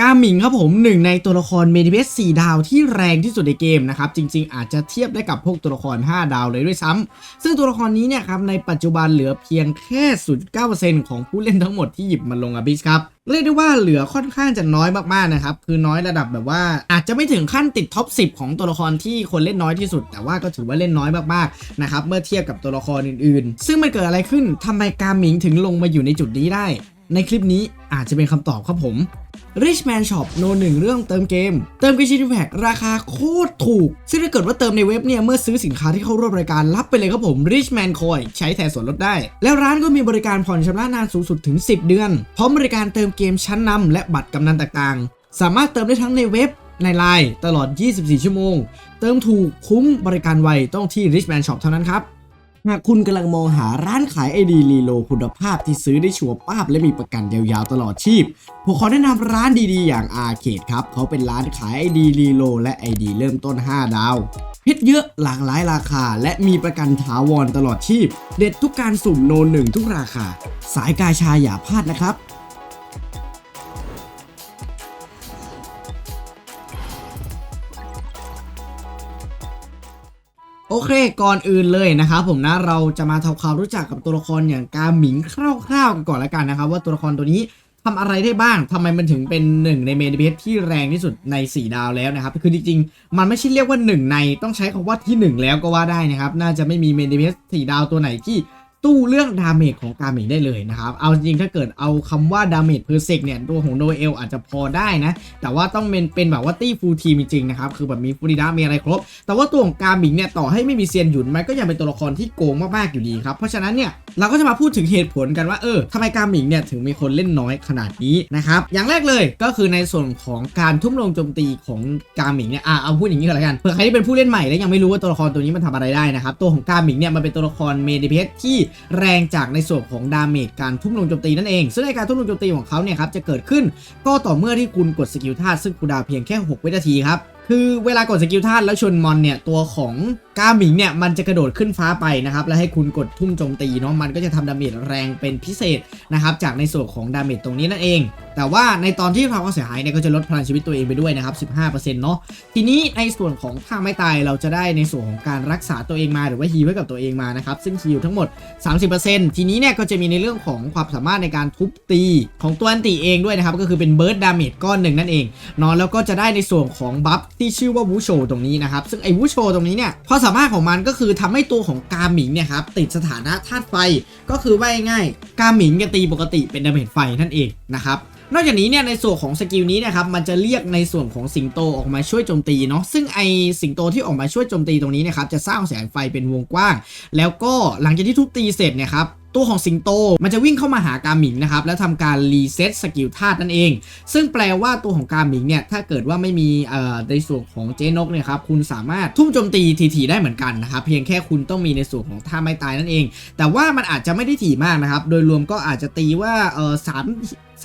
กาหมิงครับผมหนึ่งในตัวละครเมดิเบส4ดาวที่แรงที่สุดในเกมนะครับ จริง ๆ อาจจะเทียบได้กับพวกตัวละคร 5 ดาวเลยด้วยซ้ำซึ่งตัวละครนี้เนี่ยครับในปัจจุบันเหลือเพียงแค่ 0.9%ของผู้เล่นทั้งหมดที่หยิบมันลงอบิสครับเรียกได้ว่าเหลือค่อนข้างจะน้อยมากๆนะครับ คือน้อยระดับแบบว่า อาจจะไม่ถึงขั้นติดท็อป 10 ของตัวละครที่คนเล่นน้อยที่สุด แต่ว่าก็ถือว่าเล่นน้อยมากๆนะครับเมื่อเทียบกับตัวละครอื่นๆ ซึ่งมันเกิดอะไรขึ้นทำไมกาหมิงถึงลงมาอยู่ในจุดนี้ได้ ในคลิปนี้อาจจะเป็นคำตอบครับผม Richman Shop โนหนึ่งเรื่องเติมเกม เติมกิชินแพกราคาโคตรถูก ซึ่งถ้าเกิดว่าเติมในเว็บเนี่ย เมื่อซื้อสินค้าที่เข้าร่วมรายการรับไปเลยครับผม Richman Coin ใช้แทนส่วนลดได้ แล้วร้านก็มีบริการผ่อนชำระนานสูงสุดถึง 10 เดือน พร้อมบริการเติมเกมชั้นนำและบัตรกำนันต่างๆ สามารถเติมได้ทั้งในเว็บในไลน์ตลอด 24 ชั่วโมง เติมถูกคุ้มบริการไวต้องที่ Richman Shop เท่านั้นครับ หากคุณกำลังมองหาร้านขายไอดีรีโลคุณภาพที่ซื้อได้ชัวร์ป้าบและมีประกันยาวๆตลอดชีพ ผมขอแนะนำร้านดีๆ อย่างอาเคดครับ เขาเป็นร้านขายไอดีรีโลและไอดีเริ่มต้น 5 ดาวเพชรเยอะหลากหลายราคา และมีประกันถาวรตลอดชีพ เด็ดทุกการสุ่มโนหนึ่งทุกราคา สายกาชาอย่าพลาดนะครับ โอเคก่อนอื่นเลยนะครับผมนะเราจะมาทำความรู้จักกับตัวละครอย่างกาหมิงคร่าวๆกันก่อนละกันนะครับ ว่าตัวละครตัวนี้ทำอะไรได้บ้างทำไมมันถึงเป็นหนึ่งในเมนเพจที่แรงที่สุดใน 4 ดาวแล้วนะครับ คือจริงๆ มันไม่ใช่เรียกว่า 1 ในต้องใช้คำว่าที่ 1 แล้วก็ว่าได้นะครับ น่าจะไม่มีเมนเพจ4ดาวตัวไหนที่ ตู้เรื่องดาเมจของกาเมิงได้เลยนะครับ เอาจริงถ้าเกิดเอาคำว่าดาเมจเพอร์เซกเนี่ยตัวของโนเอลอาจจะพอได้นะ แต่ว่าต้องเป็นเป็นแบบว่าตี้ฟูลทีมจริงๆนะครับ คือแบบมีฟูริดามีอะไรครบ แต่ว่าตัวของกาหมิงเนี่ยต่อให้ไม่มีเซียนหยุนมันก็ยังเป็นตัวละครที่โกงมากๆอยู่ดีครับ เพราะฉะนั้นเนี่ยเราก็จะมาพูดถึงเหตุผลกันว่าเออทำไมกาหมิงเนี่ยถึงมีคนเล่นน้อยขนาดนี้นะครับอย่างแรกเลยก็คือในส่วนของการทุ่มลงโจมตีของกาหมิงเนี่ยอะเอาพูดอย่างนี้ก่อนละกันเผื่อใครที่เป็นผู้เล่นใหม่และยังไม่รู้ว่าตัวละครตัวนี้มันทำอะไรได้นะครับตัวของกาหมิงเนี่ยมันเป็นตัวละครเมดิเพสที่แรงจากในส่วนของดาเมจการทุ่มลงโจมตีนั่นเองซึ่งในการทุ่มลงโจมตีของเขาเนี่ยครับจะเกิดขึ้นก็ต่อเมื่อที่คุณกดสกิลธาตุซึ่งคูดาวเพียงแค่ 6 วินาทีครับคือเวลากดสกิลธาตุแล้วชนมอนเนี่ยตัวของกาหมิงเนี่ยมันจะกระโดดขึ้นฟ้าไปนะครับ แล้วให้คุณกดทุ่มโจมตีเนาะมันก็จะทำดาเมจแรงเป็นพิเศษนะครับจากในส่วนของดาเมจตรงนี้นั่นเอง แต่ว่าในตอนที่ทำความเสียหายเนี่ยก็จะลดพลังชีวิตตัวเองไปด้วยนะครับ 15%เนาะทีนี้ในส่วนของถ้าไม่ตายเราจะได้ในส่วนของการรักษาตัวเองมาหรือว่าฮีลให้กับตัวเองมานะครับซึ่งฮีลทั้งหมด 30%ทีนี้เนี่ยก็จะมีในเรื่องของความสามารถในการทุบตีของตัวอันติเองด้วยนะครับก็คือเป็นเบิร์ดดาเมจก้อนหนึ่งนั่นเองเนาะแล้วก็จะได้ในส่วนของบัฟที่ชื่อว่าวูโชตรงนี้นะครับซึ่งไอ้วูโชตรงนี้เนี่ยความสามารถของมันก็คือทำให้ตัวของกาหมิงเนี่ยครับติดสถานะธาตุไฟก็คือว่าง่ายกาหมิงจะตีปกติเป็นดาเมจไฟนั่นเองนะครับนอกจากนี้เนี่ยในส่วนของสกิลนี้นะครับมันจะเรียกในส่วนของสิงโตออกมาช่วยโจมตีเนาะซึ่งไอสิงโตที่ออกมาช่วยโจมตีตรงนี้นะครับจะสร้างแสงไฟเป็นวงกว้าง แล้วก็หลังจากที่ทุบตีเสร็จเนี่ยครับ ตัวของสิงโต มันจะวิ่งเข้ามาหากาหมิงนะครับ แล้วทำการรีเซ็ตสกิลธาตุนั่นเอง ซึ่งแปลว่าตัวของกาหมิงเนี่ย ถ้าเกิดว่าไม่มีในส่วนของเจนกเนี่ยครับ คุณสามารถทุ่มโจมตีทีๆได้เหมือนกันนะครับ เพียงแค่คุณต้องมีในส่วนของท่าไม่ตายนั่นเอง แต่ว่ามันอาจจะไม่ได้ถี่มากนะครับ โดยรวมก็อาจจะตีว่าเออสาม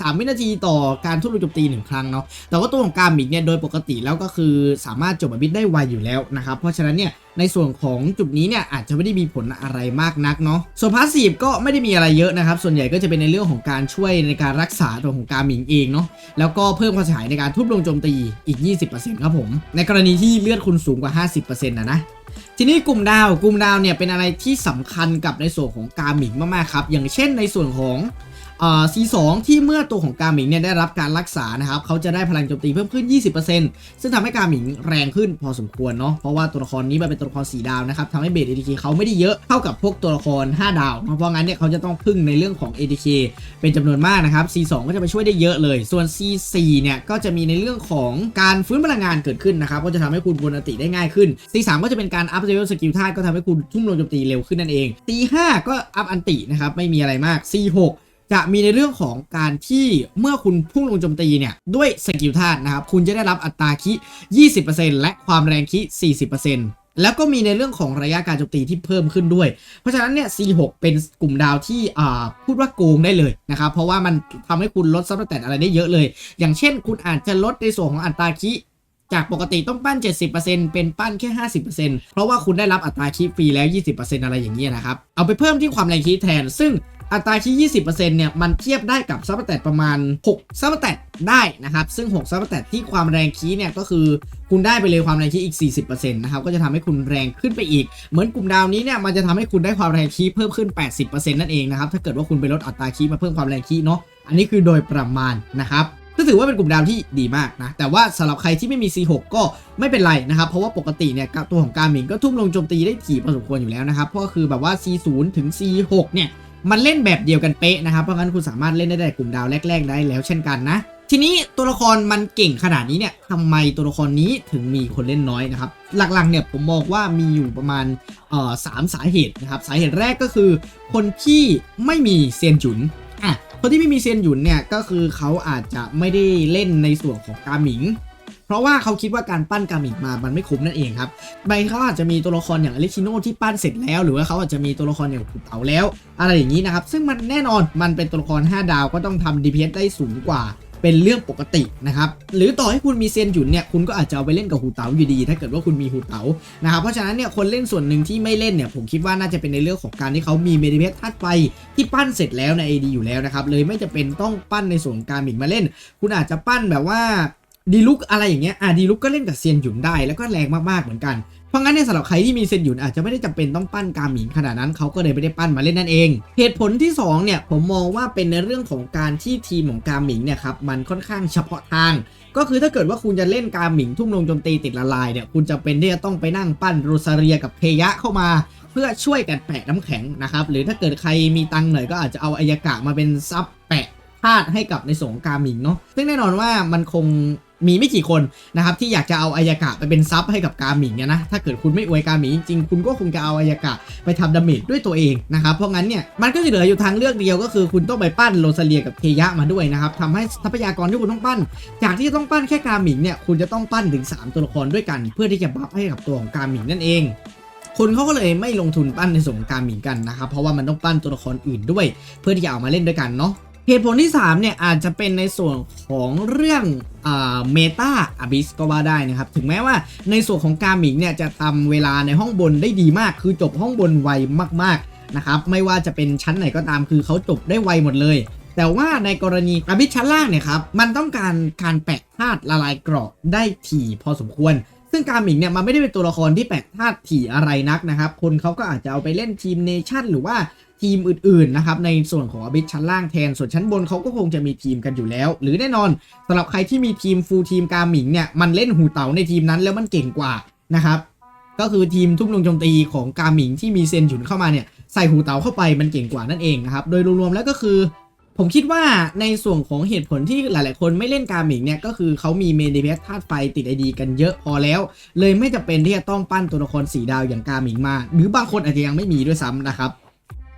สามวินาทีต่อการทุ่มโจมตีหนึ่งครั้งเนาะ แต่ว่าตัวของกามิกเนี่ยโดยปกติแล้วก็คือสามารถจบบิทได้ไวอยู่แล้วนะครับ เพราะฉะนั้นเนี่ยในส่วนของจุดนี้เนี่ยอาจจะไม่ได้มีผลอะไรมากนักเนาะ ส่วนพาสซีฟก็ไม่ได้มีอะไรเยอะนะครับ ส่วนใหญ่ก็จะเป็นในเรื่องของการช่วยในการรักษาตัวของกามิงเองเนาะ แล้วก็เพิ่มความเสียหายในการทุบลงโจมตีอีก 20%ครับผม ในกรณีที่เลือดคุณสูงกว่า 50%นะนะทีนี้กลุ่มดาว กลุ่มดาวเนี่ยเป็นอะไรที่สำคัญกับในส่วนของกาหมิงมากๆครับ อย่างเช่นในส่วนของ C2 ที่เมื่อตัวของกาหมิงเนี่ยได้รับการรักษานะครับเขาจะได้พลังโจมตีเพิ่มขึ้น 20%ซึ่งทำให้กาหมิงแรงขึ้นพอสมควรเนาะเพราะว่าตัวละครนี้มันเป็นตัวละคร4ดาวนะครับทำให้เบส ADK เขาไม่ได้เยอะเท่ากับพวกตัวละคร 5 ดาว เพราะงั้นเนี่ยเขาจะต้องพึ่งในเรื่องของ ADK เป็นจำนวนมากนะครับ C2 ก็จะไปช่วยได้เยอะเลย ส่วน C4 เนี่ยก็จะมีในเรื่องของการฟื้นพลังงานเกิดขึ้นนะครับก็จะทำให้คุณบนอติได้ง่ายขึ้น C3 ก็จะเป็นการอัพเลเวลสกิลธาตุก็ทำให้คุณทุ่มลงโจมตีเร็วขึ้นนั่นเอง C5 ก็อัพอันตินะครับไม่มีอะไรมาก C6 จะมีในเรื่องของการที่เมื่อคุณพุ่งลงโจมตีเนี่ย ด้วยสกิลธาตุนะครับ คุณจะได้รับอัตราคิ 20%และความแรงคิ 40%แล้วก็มีในเรื่องของระยะการโจมตีที่เพิ่มขึ้นด้วย เพราะฉะนั้นเนี่ย C6 เป็นกลุ่มดาวที่อ่าพูดว่าโกงได้เลยนะครับ เพราะว่ามันทำให้คุณลดซับสแตทอะไรได้เยอะเลย อย่างเช่น คุณอาจจะลดในส่วนของอัตราคิจากปกติต้องปั้น 70%เป็นปั้นแค่ 50%เพราะว่าคุณได้รับอัตราคีฟรีแล้ว 20%อะไรอย่างเงี้ยนะครับ เอาไปเพิ่มที่ความแรงคีแทน ซึ่ง อัตราคีย์20%เนี่ยมันเทียบได้กับซับแตทประมาณ6ซับแตทได้นะครับ ซึ่ง6ซับแตทที่ความแรงคีเนี่ยก็คือคุณได้ไปเลยความแรงคีอีก 40%นะครับก็จะทำให้คุณแรงขึ้นไปอีก เหมือนกลุ่มดาวนี้เนี่ยมันจะทำให้คุณได้ความแรงคีเพิ่มขึ้น 80%นั่นเองนะครับถ้าเกิดว่าคุณไปลดอัตราคีมาเพิ่มความแรงคีเนาะอันนี้คือโดยประมาณนะครับก็ถือว่าเป็นกลุ่มดาวที่ดีมากนะ แต่ว่าสำหรับใครที่ไม่มี C6 ก็ไม่เป็นไรนะครับ เพราะว่าปกติเนี่ยตัวของการหมิงก็ทุ่มลงโจมตีได้ถี่พอสมควรอยู่แล้วนะครับ เพราะก็คือแบบว่า C0 ถึง C6 เนี่ย มันเล่นแบบเดียวกันเป๊ะนะครับ เพราะงั้นคุณสามารถเล่นได้แต่กลุ่มดาวแรก ๆ ได้แล้วเช่นกันนะ ทีนี้ตัวละครมันเก่งขนาดนี้เนี่ยทำไมตัวละครนี้ถึงมีคนเล่นน้อยนะครับ หลักๆเนี่ยผมมองว่ามีอยู่ประมาณเอ่อสามสาเหตุนะครับ สาเหตุแรกก็คือ คนที่ไม่มีเซียนจุนอะคนที่ไม่มีเซียนหยุนเนี่ยก็คือเขาอาจจะไม่ได้เล่นในส่วนของกาหมิง เพราะว่าเขาคิดว่าการปั้นกามิงมามันไม่คุ้มนั่นเองครับใบเขาอาจจะมีตัวละครอย่างอเล็กชิโนที่ปั้นเสร็จแล้ว หรือว่าเขาอาจจะมีตัวละครอย่างขุนเต๋าแล้ว อะไรอย่างนี้นะครับ ซึ่งมันแน่นอนมันเป็นตัวละคร 5 ดาวก็ต้องทำ DPS ได้สูงกว่าเป็นเรื่องปกตินะครับ หรือต่อให้คุณมีเซียนหยุนเนี่ย คุณก็อาจจะเอาไปเล่นกับหูเต๋าอยู่ดี ถ้าเกิดว่าคุณมีหูเต๋านะครับ เพราะฉะนั้นเนี่ยคนเล่นส่วนหนึ่งที่ไม่เล่นเนี่ย ผมคิดว่าน่าจะเป็นในเรื่องของการที่เขามีเมดิเพสธาตุไฟที่ปั้นเสร็จแล้วใน AD อยู่แล้วนะครับ เลยไม่จะเป็นต้องปั้นในส่วนการหมิงมาเล่น คุณอาจจะปั้นแบบว่า ดีลุกอะไรอย่างเงี้ยอะดีลุกก็เล่นกับเซียนหยุนได้แล้วก็แรงมากๆเหมือนกันเพราะงั้นเนี่ยสำหรับใครที่มีเซียนหยุนอาจจะไม่ได้จำเป็นต้องปั้นกาหมิงขนาดนั้นเขาก็เลยไม่ได้ปั้นมาเล่นนั่นเอง เหตุผลที่สองเนี่ยผมมองว่าเป็นในเรื่องของการที่ทีมของกาหมิงเนี่ยครับมันค่อนข้างเฉพาะทาง ก็คือถ้าเกิดว่าคุณจะเล่นกาหมิงทุ่มลงโจมตีติดละลายเนี่ยคุณจะเป็นที่จะต้องไปนั่งปั้นโรซาเรียกับเพยะเข้ามาเพื่อช่วยกันแปะน้ำแข็งนะครับหรือถ้าเกิดใครมีตังค์หน่อยก็อาจจะเอาอายากะมาเป็นซับแปะธาตุให้กับในสงกาหมิงเนาะซึ่งแน่นอนว่ามันคง มีไม่กี่คนนะครับที่อยากจะเอาอายากะไปเป็นซับให้กับกาหมิงเนี่ยนะถ้าเกิดคุณไม่อวยกาหมิงจริงๆคุณก็คงจะเอาอายากะไปทำดาเมจด้วยตัวเองนะครับเพราะงั้นเนี่ยมันก็จะเหลืออยู่ทางเลือกเดียวก็คือ คุณต้องไปปั้นโรซาเลียกับเคยะมาด้วยนะครับทำให้ทรัพยากรที่คุณต้องปั้น จากที่จะต้องปั้นแค่กาหมิงเนี่ยคุณจะต้องปั้นถึง 3 ตัวละครด้วยกัน เพื่อที่จะบัฟให้กับตัวของกาหมิงนั่นเองคนเขาก็เลยไม่ลงทุนปั้นในส่วนของการหมิงกันนะครับ เพราะว่ามันต้องปั้นตัวละครอื่นด้วย เพื่อที่จะเอามาเล่นด้วยกันเนาะ เหตุผลที่ 3 เนี่ย อาจจะเป็นในส่วนของเรื่องเมตาอบิสก็ว่าได้นะครับ ถึงแม้ว่าในส่วนของการหมิงเนี่ย จะทำเวลาในห้องบนได้ดีมาก คือจบห้องบนไวมากๆนะครับ ไม่ว่าจะเป็นชั้นไหนก็ตามคือเขาจบได้ไวหมดเลย แต่ว่าในกรณีอบิสชั้นล่างเนี่ยครับ มันต้องการการแปะธาตุละลายเกราะได้ถี่พอสมควรซึ่งการหมิงเนี่ยมันไม่ได้เป็นตัวละครที่แปลกธาตุถี่อะไรนักนะครับ คนเขาก็อาจจะเอาไปเล่นทีมเนชั่นหรือว่า ทีมอื่นๆนะครับในส่วนของอบิชชั้นล่างแทน ส่วนชั้นบนเขาก็คงจะมีทีมกันอยู่แล้ว หรือแน่นอนสำหรับใครที่มีทีมฟูลทีมกาหมิงเนี่ยมันเล่นหูเต๋าในทีมนั้นแล้วมันเก่งกว่านะครับก็คือทีมทุ่มลงโจมตีของกาหมิงที่มีเซนหยุนเข้ามาเนี่ยใส่หูเต๋าเข้าไปมันเก่งกว่านั่นเองนะครับโดยรวมๆแล้วก็คือ ผมคิดว่าในส่วนของเหตุผลที่หลายๆ คนไม่เล่นกาหมิงเนี่ยก็คือเขามีเมดิเพสธาตุไฟติดไอดีกันเยอะพอแล้ว เลยไม่จะเป็นที่จะต้องปั้นตัวละครสีดาวอย่างกาหมิงมา หรือบางคนอาจจะยังไม่มีด้วยซ้ำนะครับ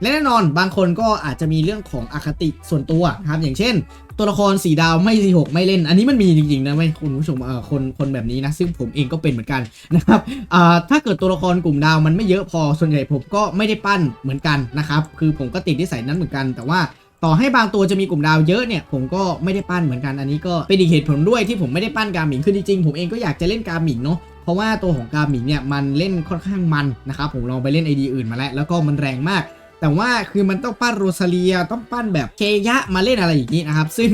และแน่นอนบางคนก็อาจจะมีเรื่องของอคติส่วนตัวนะครับอย่างเช่น ตัวละครสีดาวไม่สีหกไม่เล่น อันนี้มันมีจริงๆนะไม่คุณผู้ชมเอ่อคนคนแบบนี้นะซึ่งผมเองก็เป็นเหมือนกันนะครับอ่าถ้าเกิดตัวละครกลุ่มดาวมันไม่เยอะพอส่วนใหญ่ผมก็ไม่ได้ปั้นเหมือนกันนะครับคือผมก็ติดนิสัยนั้นเหมือนกัน แต่ว่าต่อให้บางตัวจะมีกลุ่มดาวเยอะเนี่ยผมก็ไม่ได้ปั้นเหมือนกันอันนี้ก็เป็นอีกเหตุผลด้วยที่ผมไม่ได้ปั้นกาหมิงคือจริงๆผมเองก็อยากจะเล่นกาหมิงเนาะเพราะว่าตัวของกาหมิงเนี่ยมันเล่นค่อนข้างมันนะครับผมลองไปเล่นไอดีอื่นมาแล้วแล้วก็มันแรงมาก แต่ว่าคือมันต้องปั้นโรซาเลียต้องปั้นแบบเคยะมาเล่นอะไรอย่างนี้นะครับ ซึ่ง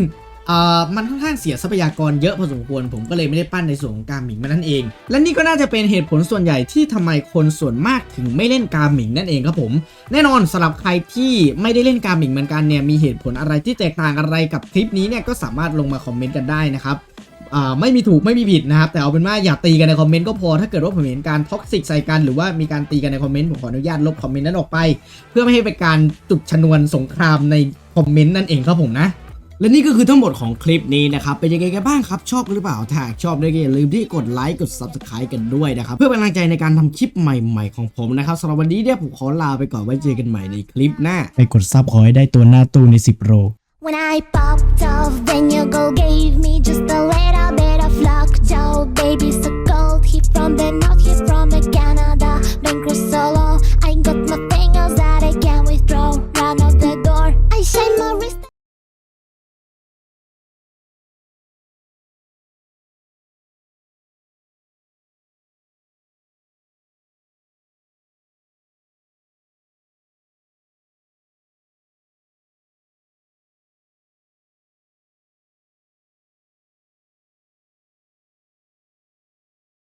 เอ่อมันค่อนข้างเสียทรัพยากรเยอะพอสมควร ผมก็เลยไม่ได้ปั้นในส่วนของกาหมิงมานั่นเอง และนี่ก็น่าจะเป็นเหตุผลส่วนใหญ่ที่ทำไมคนส่วนมากถึงไม่เล่นกาหมิงนั่นเองครับผม แน่นอนสำหรับใครที่ไม่ได้เล่นกาหมิงเหมือนกันเนี่ยมีเหตุผลอะไรที่แตกต่างอะไรกับคลิปนี้เนี่ยก็สามารถลงมาคอมเมนต์กันได้นะครับ ไม่มีถูกไม่มีผิดนะครับ แต่เอาเป็นว่าอย่าตีกันในคอมเมนต์ก็พอถ้าเกิดว่าผมเห็นการท็อกซิกใส่กันหรือว่ามีการตีกันในคอมเมนต์ผมขออนุญาตลบคอมเมนต์นั้นออกไป เพื่อไม่ให้เป็นการจุดชนวนสงครามในคอมเมนต์นั่นเองครับผมนะและนี่ก็คือทั้งหมดของคลิปนี้นะครับ เป็นยังไงกันบ้างครับ ชอบหรือเปล่าถ้าหากชอบเนี่ยก็อย่าลืมที่กดไลค์กด Subscribe กันด้วยนะครับ เพื่อเป็นกำลังใจในการทำคลิปใหม่ๆของผมนะครับสำหรับวันนี้เนี่ยผมขอลาไปก่อนไว้เจอกันใหม่ในคลิปหน้าไปกดซับขอให้ได้ตัวหน้าตู้ใน 10โร When I popped off, then your girl gave me just a little bit of luck. Joe, baby, so cold. He from the north, he from the Canada.